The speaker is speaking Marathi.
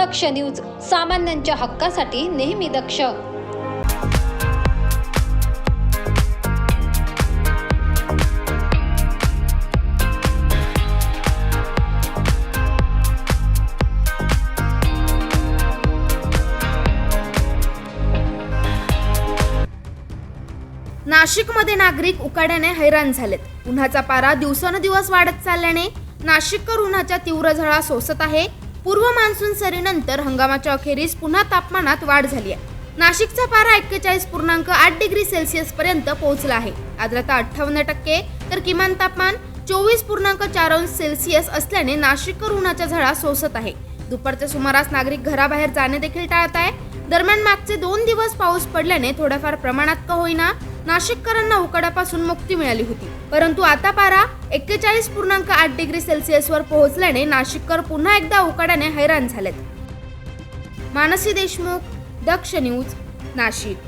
दक्ष न्यूज सामान्यांच्या हक्कासाठी नेहमी दक्ष. नाशिकमध्ये नागरिक उकाड्याने हैराण झालेत. उन्हाचा पारा दिवसानुदिवस वाढत चालल्याने नाशिककर उन्हाच्या तीव्र झळा सोसत आहे. पूर्व मान्सून सरीनंतर हंगामाच्या अखेरीस पुन्हा तापमानात वाढ झाली आहे. नाशिकचा पारा एक्केचाळीस पूर्णांक आठ डिग्री सेल्सिअस पर्यंत पोहोचला आहे. आर्द्रता अठ्ठावन्न टक्के तर किमान तापमान चोवीस पूर्णांक चार अंश सेल्सिअस असल्याने नाशिककर उन्हाच्या झळा सोसत आहे. दुपारच्या सुमारास नागरिक घराबाहेर जाणे देखील टाळत आहे दरम्यान मागचे दोन दिवस पाऊस पडल्याने थोड्याफार प्रमाणात का होईना नाशिककरांना उकाड्यापासून मुक्ती मिळाली होती. परंतु आता पारा एक्केचाळीस पूर्णांक आठ डिग्री सेल्सिअसवर पोहोचल्याने नाशिककर पुन्हा एकदा उकाड्याने हैराण झालेत. मानसी देशमुख दक्ष न्यूज नाशिक.